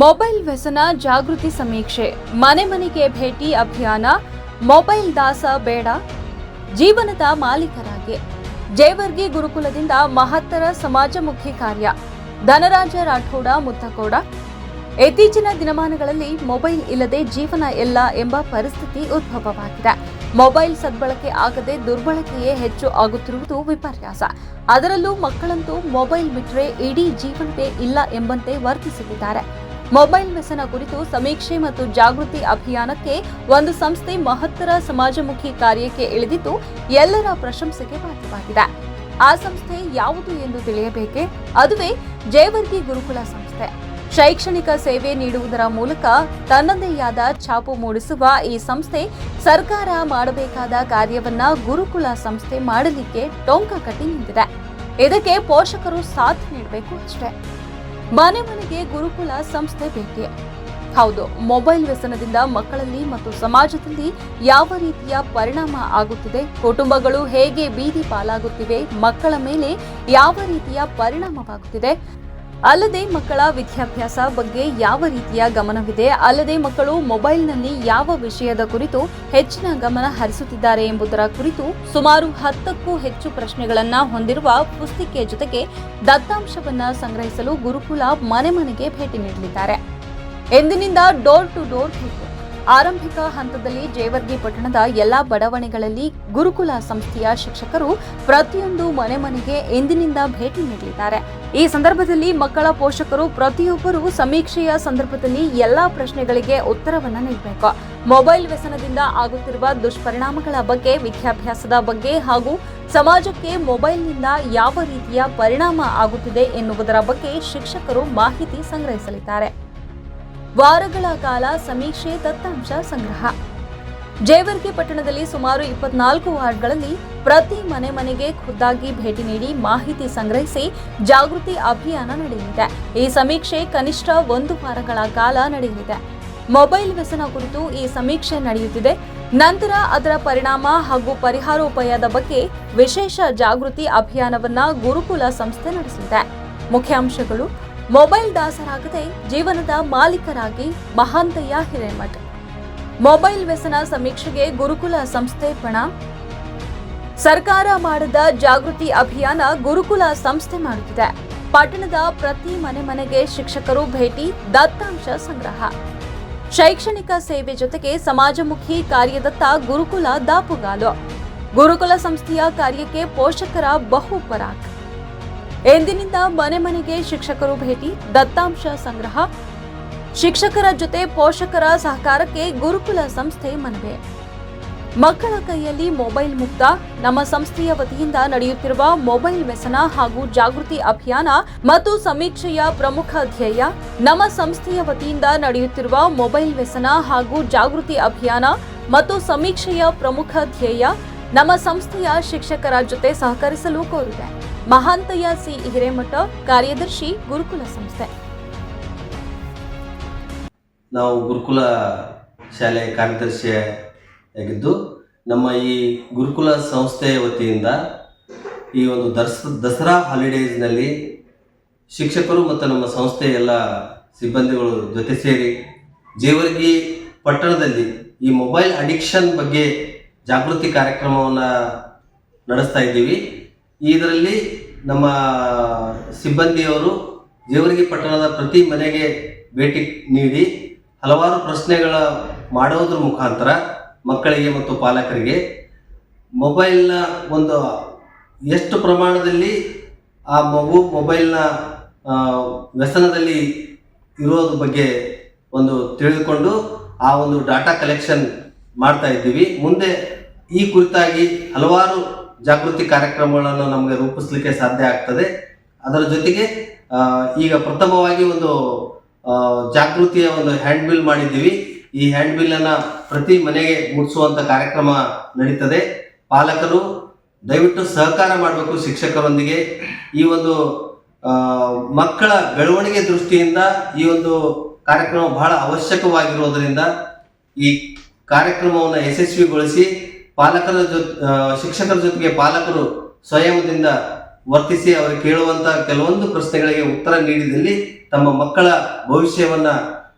Mobile ವ್ಯಸನ ಜಾಗೃತಿ ಸಮೀಕ್ಷೆ, ಮನೆ ಮನೆಗೆ ಭೇಟಿ ಅಭಿಯಾನ, ಮೊಬೈಲ್ ದಾಸ ಬೇಡ, ಜೀವನದ ಮಾಲೀಕರಾಗಿ. ಜೇವರ್ಗಿ ಗುರುಕುಲದಿಂದ ಮಹತ್ತರ ಸಮಾಜಮುಖಿ ಕಾರ್ಯ, ಧನರಾಜ ರಾಠೋಡ, ಮುತ್ತಕೋಡ. ಇತ್ತೀಚಿನ ದಿನಮಾನಗಳಲ್ಲಿ ಮೊಬೈಲ್ ಇಲ್ಲದೆ ಜೀವನ ಇಲ್ಲ ಎಂಬ ಪರಿಸ್ಥಿತಿ ಉದ್ಭವವಾಗಿದೆ. ಮೊಬೈಲ್ ಸದ್ಬಳಕೆ ಆಗದೆ ದುರ್ಬಳಕೆಯೇ ಹೆಚ್ಚು ಆಗುತ್ತಿರುವುದು ವಿಪರ್ಯಾಸ. ಅದರಲ್ಲೂ ಮಕ್ಕಳಂತೂ ಮೊಬೈಲ್ ಬಿಟ್ಟರೆ ಇಡೀ ಜೀವನವೇ ಇಲ್ಲ ಎಂಬಂತೆ ವರ್ತಿಸುತ್ತಿದ್ದಾರೆ ಮೊಬೈಲ್ ವ್ಯಸನ ಕುರಿತು ಸಮೀಕ್ಷೆ ಮತ್ತು ಜಾಗೃತಿ ಅಭಿಯಾನಕ್ಕೆ ಒಂದು ಸಂಸ್ಥೆ ಮಹತ್ತರ ಸಮಾಜಮುಖಿ ಕಾರ್ಯಕ್ಕೆ ಇಳಿದಿದ್ದು, ಎಲ್ಲರ ಪ್ರಶಂಸೆಗೆ ಪಾತ್ರವಾಗಿದೆ ಆ ಸಂಸ್ಥೆ ಯಾವುದು ಎಂದು ತಿಳಿಯಬೇಕೆ? ಅದುವೇ ಜೇವರ್ಗಿ ಗುರುಕುಲ ಸಂಸ್ಥೆ. ಶೈಕ್ಷಣಿಕ ಸೇವೆ ನೀಡುವುದರ ಮೂಲಕ ತನ್ನದೇಯಾದ ಛಾಪು ಮೂಡಿಸುವ ಈ ಸಂಸ್ಥೆ ಸರ್ಕಾರ ಮಾಡಬೇಕಾದ ಕಾರ್ಯವನ್ನ ಗುರುಕುಲ ಸಂಸ್ಥೆ ಮಾಡಲಿಕ್ಕೆ ಟೊಂಕ ಕಟ್ಟಿ ನಿಂತಿದೆ. ಇದಕ್ಕೆ ಪೋಷಕರು ಸಾಥ್ ನೀಡಬೇಕು ಅಷ್ಟೇ. ಮನೆ ಮನೆಗೆ ಗುರುಕುಲ ಸಂಸ್ಥೆ ಭೇಟಿ. ಹೌದು, ಮೊಬೈಲ್ ವ್ಯಸನದಿಂದ ಮಕ್ಕಳಲ್ಲಿ ಮತ್ತು ಸಮಾಜದಲ್ಲಿ ಯಾವ ರೀತಿಯ ಪರಿಣಾಮ ಆಗುತ್ತಿದೆ, ಕುಟುಂಬಗಳು ಹೇಗೆ ಬೀದಿ ಪಾಲಾಗುತ್ತಿವೆ, ಮಕ್ಕಳ ಮೇಲೆ ಯಾವ ರೀತಿಯ ಪರಿಣಾಮವಾಗುತ್ತಿದೆ ಅಲ್ಲದೆ ಮಕ್ಕಳ ವಿದ್ಯಾಭ್ಯಾಸ ಬಗ್ಗೆ ಯಾವ ರೀತಿಯ ಗಮನವಿದೆ? ಅಲ್ಲದೆ ಮಕ್ಕಳು ಮೊಬೈಲ್ನಲ್ಲಿ ಯಾವ ವಿಷಯದ ಕುರಿತು ಹೆಚ್ಚಿನ ಗಮನ ಹರಿಸುತ್ತಿದ್ದಾರೆ ಎಂಬುದರ ಕುರಿತು ಸುಮಾರು ಹತ್ತಕ್ಕೂ ಹೆಚ್ಚು ಪ್ರಶ್ನೆಗಳನ್ನು ಹೊಂದಿರುವ ಪುಸ್ತಿಕೆ ಜೊತೆಗೆ ದತ್ತಾಂಶವನ್ನು ಸಂಗ್ರಹಿಸಲು ಗುರುಕುಲ ಮನೆ ಮನೆಗೆ ಭೇಟಿ ನೀಡಲಿದ್ದಾರೆ. ಎಂದಿನಿಂದ ಡೋರ್ ಟು ಡೋರ್ ಆರಂಭಿಕ ಹಂತದಲ್ಲಿ ಜೇವರ್ಗಿ ಪಟ್ಟಣದ ಎಲ್ಲಾ ಬಡಾವಣೆಗಳಲ್ಲಿ ಗುರುಕುಲ ಸಂಸ್ಥೆಯ ಶಿಕ್ಷಕರು ಪ್ರತಿಯೊಂದು ಮನೆ ಮನೆಗೆ ಎಂದಿನಿಂದ ಭೇಟಿ ನೀಡಲಿದ್ದಾರೆ. ಈ ಸಂದರ್ಭದಲ್ಲಿ ಮಕ್ಕಳ ಪೋಷಕರು ಪ್ರತಿಯೊಬ್ಬರು ಸಮೀಕ್ಷೆಯ ಸಂದರ್ಭದಲ್ಲಿ ಎಲ್ಲಾ ಪ್ರಶ್ನೆಗಳಿಗೆ ಉತ್ತರವನ್ನ ನೀಡಬೇಕು. ಮೊಬೈಲ್ ವ್ಯಸನದಿಂದ ಆಗುತ್ತಿರುವ ದುಷ್ಪರಿಣಾಮಗಳ ಬಗ್ಗೆ, ವಿದ್ಯಾಭ್ಯಾಸದ ಬಗ್ಗೆ ಹಾಗೂ ಸಮಾಜಕ್ಕೆ ಮೊಬೈಲ್ನಿಂದ ಯಾವ ರೀತಿಯ ಪರಿಣಾಮ ಆಗುತ್ತಿದೆ ಎನ್ನುವುದರ ಬಗ್ಗೆ ಶಿಕ್ಷಕರು ಮಾಹಿತಿ ಸಂಗ್ರಹಿಸಲಿದ್ದಾರೆ. ವಾರಗಳ ಕಾಲ ಸಮೀಕ್ಷೆ ದತ್ತಾಂಶ ಸಂಗ್ರಹ. ಜೇವರ್ಗಿ ಪಟ್ಟಣದಲ್ಲಿ ಸುಮಾರು ಇಪ್ಪತ್ನಾಲ್ಕು ವಾರ್ಡ್ಗಳಲ್ಲಿ ಪ್ರತಿ ಮನೆ ಮನೆಗೆ ಖುದ್ದಾಗಿ ಭೇಟಿ ನೀಡಿ ಮಾಹಿತಿ ಸಂಗ್ರಹಿಸಿ ಜಾಗೃತಿ ಅಭಿಯಾನ ನಡೆಯಲಿದೆ. ಈ ಸಮೀಕ್ಷೆ ಕನಿಷ್ಠ ಒಂದು ವಾರಗಳ ಕಾಲ ನಡೆಯಲಿದೆ. ಮೊಬೈಲ್ ವ್ಯಸನ ಕುರಿತು ಈ ಸಮೀಕ್ಷೆ ನಡೆಯುತ್ತಿದೆ. ನಂತರ ಅದರ ಪರಿಣಾಮ ಹಾಗೂ ಪರಿಹಾರೋಪಾಯದ ಬಗ್ಗೆ ವಿಶೇಷ ಜಾಗೃತಿ ಅಭಿಯಾನವನ್ನ ಗುರುಕುಲ ಸಂಸ್ಥೆ ನಡೆಸಿದೆ ಮುಖ್ಯಾಂಶಗಳು ಮೊಬೈಲ್ ದಾಸರಾಗದೆ ಜೀವನದ ಮಾಲೀಕರಾಗಿ ಮಹಾಂತಯ್ಯ ಹಿರೇಮಠ. ಮೊಬೈಲ್ ವ್ಯಸನ ಸಮೀಕ್ಷೆಗೆ ಗುರುಕುಲ ಸಂಸ್ಥೆ ಪಣ. ಸರ್ಕಾರ ಮಾಡದ ಜಾಗೃತಿ ಅಭಿಯಾನ ಗುರುಕುಲ ಸಂಸ್ಥೆ ಮಾಡುತ್ತಿದೆ. ಪಟ್ಟಣದ ಪ್ರತಿ ಮನೆ ಮನೆಗೆ ಶಿಕ್ಷಕರು ಭೇಟಿ, ದತ್ತಾಂಶ ಸಂಗ್ರಹ. ಶೈಕ್ಷಣಿಕ ಸೇವೆ ಜೊತೆಗೆ ಸಮಾಜಮುಖಿ ಕಾರ್ಯದತ್ತ ಗುರುಕುಲ ದಾಪುಗಾಲು. ಗುರುಕುಲ ಸಂಸ್ಥೆಯ ಕಾರ್ಯಕ್ಕೆ ಪೋಷಕರ ಬಹು ಪರಾಕ್. ಎಂದಿನಿಂದ ಮನೆ ಮನೆಗೆ ಶಿಕ್ಷಕರು ಭೇಟಿ, ದತ್ತಾಂಶ ಸಂಗ್ರಹ. ಶಿಕ್ಷಕರ ಜೊತೆ ಪೋಷಕರ ಸಹಕಾರಕ್ಕೆ ಗುರುಕುಲ ಸಂಸ್ಥೆ ಮನವಿ. ಮಕ್ಕಳ ಕೈಯಲ್ಲಿ ಮೊಬೈಲ್ ಮುಕ್ತ, ನಮ್ಮ ಸಂಸ್ಥೆಯ ವತಿಯಿಂದ ನಡೆಯುತ್ತಿರುವ ಮೊಬೈಲ್ ವ್ಯಸನ ಹಾಗೂ ಜಾಗೃತಿ ಅಭಿಯಾನ ಮತ್ತು ಸಮೀಕ್ಷೆಯ ಪ್ರಮುಖ ಧ್ಯೇಯ. ನಮ್ಮ ಸಂಸ್ಥೆಯ ವತಿಯಿಂದ ನಡೆಯುತ್ತಿರುವ ಮೊಬೈಲ್ ವ್ಯಸನ ಹಾಗೂ ಜಾಗೃತಿ ಅಭಿಯಾನ ಮತ್ತು ಸಮೀಕ್ಷೆಯ ಪ್ರಮುಖ ಧ್ಯೇಯ ನಮ್ಮ ಸಂಸ್ಥೆಯ ಶಿಕ್ಷಕರ ಜೊತೆ ಸಹಕರಿಸಲು ಕೋರಿದೆ. ಮಹಾಂತಯ್ಯ ಸಿ ಹಿರೇಮಠ ಕಾರ್ಯದರ್ಶಿ ಗುರುಕುಲ ಸಂಸ್ಥೆ. ನಾವು ಗುರುಕುಲ ಶಾಲೆ ಕಾರ್ಯದರ್ಶಿಯಾಗಿದ್ದು, ನಮ್ಮ ಈ ಗುರುಕುಲ ಸಂಸ್ಥೆಯ ವತಿಯಿಂದ ಈ ಒಂದು ದರ್ಸ್, ದಸರಾ ಹಾಲಿಡೇಸ್ನಲ್ಲಿ ಶಿಕ್ಷಕರು ಮತ್ತು ನಮ್ಮ ಸಂಸ್ಥೆಯ ಎಲ್ಲ ಸಿಬ್ಬಂದಿಗಳು ಜೊತೆ ಸೇರಿ ಜೇವರ್ಗಿ ಪಟ್ಟಣದಲ್ಲಿ ಈ ಮೊಬೈಲ್ ಅಡಿಕ್ಷನ್ ಬಗ್ಗೆ ಜಾಗೃತಿ ಕಾರ್ಯಕ್ರಮವನ್ನು ನಡೆಸ್ತಾ ಇದ್ದೀವಿ. ಇದರಲ್ಲಿ ನಮ್ಮ ಸಿಬ್ಬಂದಿಯವರು ಜೇವರ್ಗಿ ಪಟ್ಟಣದ ಪ್ರತಿ ಮನೆಗೆ ಭೇಟಿ ನೀಡಿ ಹಲವಾರು ಪ್ರಶ್ನೆಗಳ ಮಾಡೋದ್ರ ಮುಖಾಂತರ ಮಕ್ಕಳಿಗೆ ಮತ್ತು ಪಾಲಕರಿಗೆ ಮೊಬೈಲ್ನ ಒಂದು ಎಷ್ಟು ಪ್ರಮಾಣದಲ್ಲಿ ಆ ಮಗು ಮೊಬೈಲ್ನ ವ್ಯಸನದಲ್ಲಿ ಇರೋದ್ರ ಬಗ್ಗೆ ಒಂದು ತಿಳಿದುಕೊಂಡು ಆ ಒಂದು ಡಾಟಾ ಕಲೆಕ್ಷನ್ ಮಾಡ್ತಾ ಇದ್ದೀವಿ. ಮುಂದೆ ಈ ಕುರಿತಾಗಿ ಹಲವಾರು ಜಾಗೃತಿ ಕಾರ್ಯಕ್ರಮಗಳನ್ನು ನಮಗೆ ರೂಪಿಸಲಿಕ್ಕೆ ಸಾಧ್ಯ ಆಗ್ತದೆ. ಅದರ ಜೊತೆಗೆ ಈಗ ಪ್ರಥಮವಾಗಿ ಒಂದು ಜಾಗೃತಿಯ ಒಂದು ಹ್ಯಾಂಡ್ ಬಿಲ್ ಮಾಡಿದ್ದೀವಿ. ಈ ಹ್ಯಾಂಡ್ ಬಿಲ್ ಅನ್ನ ಪ್ರತಿ ಮನೆಗೆ ಮುಟ್ಟಿಸುವಂತ ಕಾರ್ಯಕ್ರಮ ನಡೀತದೆ. ಪಾಲಕರು ದಯವಿಟ್ಟು ಸಹಕಾರ ಮಾಡಬೇಕು ಶಿಕ್ಷಕರೊಂದಿಗೆ. ಈ ಒಂದು ಮಕ್ಕಳ ಬೆಳವಣಿಗೆ ದೃಷ್ಟಿಯಿಂದ ಈ ಒಂದು ಕಾರ್ಯಕ್ರಮ ಬಹಳ ಅವಶ್ಯಕವಾಗಿರುವುದರಿಂದ ಈ ಕಾರ್ಯಕ್ರಮವನ್ನು ಯಶಸ್ವಿಗೊಳಿಸಿ ಪಾಲಕರ ಜೊತೆ ಶಿಕ್ಷಕರ ಜೊತೆಗೆ ಪಾಲಕರು ಸ್ವಯಂದಿಂದ ವರ್ತಿಸಿ ಅವರು ಕೇಳುವಂತ ಕೆಲವೊಂದು ಪ್ರಶ್ನೆಗಳಿಗೆ ಉತ್ತರ ನೀಡಿದಲ್ಲಿ ತಮ್ಮ ಮಕ್ಕಳ ಭವಿಷ್ಯವನ್ನ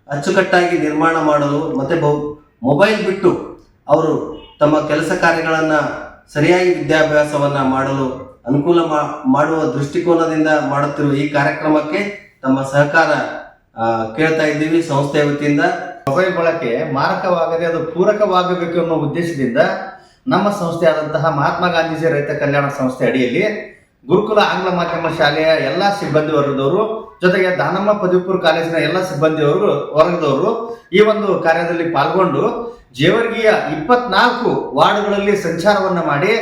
ಅಚ್ಚುಕಟ್ಟಾಗಿ ನಿರ್ಮಾಣ ಮಾಡಲು ಮತ್ತೆ ಮೊಬೈಲ್ ಬಿಟ್ಟು ಅವರು ತಮ್ಮ ಕೆಲಸ ಕಾರ್ಯಗಳನ್ನ ಸರಿಯಾಗಿ ವಿದ್ಯಾಭ್ಯಾಸವನ್ನ ಮಾಡಲು ಅನುಕೂಲ ಮಾಡುವ ದೃಷ್ಟಿಕೋನದಿಂದ ಮಾಡುತ್ತಿರುವ ಈ ಕಾರ್ಯಕ್ರಮಕ್ಕೆ ತಮ್ಮ ಸಹಕಾರ ಕೇಳ್ತಾ ಇದ್ದೀವಿ ಸಂಸ್ಥೆಯ ವತಿಯಿಂದ. ಮೊಬೈಲ್ ಬಳಕೆ ಮಾರಕವಾಗದೆ ಅದು ಪೂರಕವಾಗಬೇಕು ಅನ್ನೋ ಉದ್ದೇಶದಿಂದ ನಮ್ಮ ಸಂಸ್ಥೆ ಆದಂತಹ ಮಹಾತ್ಮ ಗಾಂಧೀಜಿ ರೈತ ಕಲ್ಯಾಣ ಸಂಸ್ಥೆ ಅಡಿಯಲ್ಲಿ ಗುರುಕುಲ ಆಂಗ್ಲ ಮಾಧ್ಯಮ ಶಾಲೆಯ ಎಲ್ಲ ಸಿಬ್ಬಂದಿ ವರ್ಗದವರು ಜೊತೆಗೆ ದಾನಮ್ಮ ಪದವಿಪುರ ಕಾಲೇಜಿನ ಎಲ್ಲ ಸಿಬ್ಬಂದಿಯವರು ವರ್ಗದವರು ಈ ಒಂದು ಕಾರ್ಯದಲ್ಲಿ ಪಾಲ್ಗೊಂಡು ಜೇವರ್ಗಿಯ ಇಪ್ಪತ್ನಾಲ್ಕು ವಾರ್ಡ್ಗಳಲ್ಲಿ ಸಂಚಾರವನ್ನ ಮಾಡಿ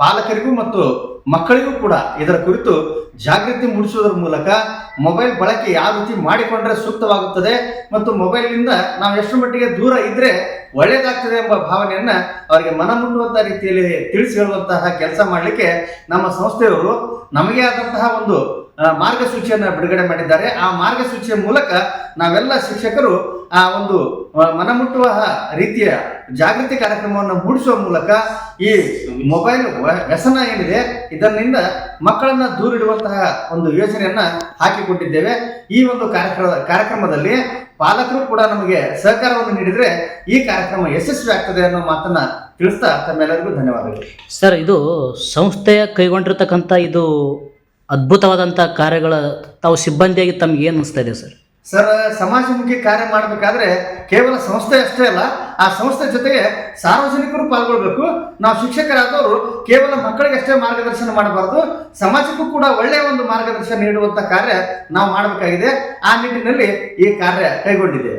ಪಾಲಕರಿಗೂ ಮತ್ತು ಮಕ್ಕಳಿಗೂ ಕೂಡ ಇದರ ಕುರಿತು ಜಾಗೃತಿ ಮೂಡಿಸುವುದರ ಮೂಲಕ ಮೊಬೈಲ್ ಬಳಕೆ ಯಾವ ರೀತಿ ಮಾಡಿಕೊಂಡ್ರೆ ಸೂಕ್ತವಾಗುತ್ತದೆ ಮತ್ತು ಮೊಬೈಲ್ನಿಂದ ನಾವು ಎಷ್ಟು ಮಟ್ಟಿಗೆ ದೂರ ಇದ್ರೆ ಒಳ್ಳೆಯದಾಗ್ತದೆ ಎಂಬ ಭಾವನೆಯನ್ನ ಅವರಿಗೆ ಮನಮುಟ್ಟುವಂತ ರೀತಿಯಲ್ಲಿ ತಿಳಿಸಿ ಹೇಳುವಂತಹ ಕೆಲಸ ಮಾಡಲಿಕ್ಕೆ ನಮ್ಮ ಸಂಸ್ಥೆಯವರು ನಮಗೆ ಆದಂತಹ ಒಂದು ಮಾರ್ಗಸೂಚಿಯನ್ನ ಬಿಡುಗಡೆ ಮಾಡಿದ್ದಾರೆ. ಆ ಮಾರ್ಗಸೂಚಿಯ ಮೂಲಕ ನಾವೆಲ್ಲ ಶಿಕ್ಷಕರು ಆ ಒಂದು ಮನಮುಟ್ಟುವ ರೀತಿಯ ಜಾಗೃತಿ ಕಾರ್ಯಕ್ರಮವನ್ನು ಮೂಡಿಸುವ ಮೂಲಕ ಈ ಮೊಬೈಲ್ ವ್ಯಸನ ಏನಿದೆ ಇದರಿಂದ ಮಕ್ಕಳನ್ನ ದೂರಿಡುವಂತಹ ಒಂದು ಯೋಜನೆಯನ್ನ ಹಾಕಿಕೊಟ್ಟಿದ್ದೇವೆ. ಈ ಒಂದು ಕಾರ್ಯಕ್ರಮ ಕಾರ್ಯಕ್ರಮದಲ್ಲಿ ಪಾಲಕರು ಕೂಡ ನಮಗೆ ಸಹಕಾರವನ್ನು ನೀಡಿದ್ರೆ ಈ ಕಾರ್ಯಕ್ರಮ ಯಶಸ್ವಿ ಆಗ್ತದೆ ಅನ್ನೋ ಮಾತನ್ನ ತಿಳಿಸ್ತಾ ತಮ್ಮೆಲ್ಲರಿಗೂ ಧನ್ಯವಾದಗಳು. ಸರ್, ಇದು ಸಂಸ್ಥೆಯ ಕೈಗೊಂಡಿರ್ತಕ್ಕಂಥ ಇದು ಅದ್ಭುತವಾದಂಥ ಕಾರ್ಯಗಳ ತಾವು ಸಿಬ್ಬಂದಿಯಾಗಿ ತಮ್ಗೆ ಏನು ಅನಿಸ್ತಾ ಇದೆ ಸರ್? ಸರ್, ಸಮಾಜಮುಖಿ ಕಾರ್ಯ ಮಾಡಬೇಕಾದ್ರೆ ಕೇವಲ ಸಂಸ್ಥೆ ಅಷ್ಟೇ ಅಲ್ಲ, ಆ ಸಂಸ್ಥೆ ಜೊತೆಗೆ ಸಾರ್ವಜನಿಕರು ಪಾಲ್ಗೊಳ್ಬೇಕು. ನಾವು ಶಿಕ್ಷಕರಾದವರು ಕೇವಲ ಮಕ್ಕಳಿಗೆ ಅಷ್ಟೇ ಮಾರ್ಗದರ್ಶನ ಮಾಡಬಾರ್ದು. ಸಮಾಜಕ್ಕೂ ಕೂಡ ಒಳ್ಳೆಯ ಒಂದು ಮಾರ್ಗದರ್ಶನ ನೀಡುವಂತ ಕಾರ್ಯ ನಾವು ಮಾಡಬೇಕಾಗಿದೆ. ಆ ನಿಟ್ಟಿನಲ್ಲಿ ಈ ಕಾರ್ಯ ಕೈಗೊಂಡಿದ್ದೇವೆ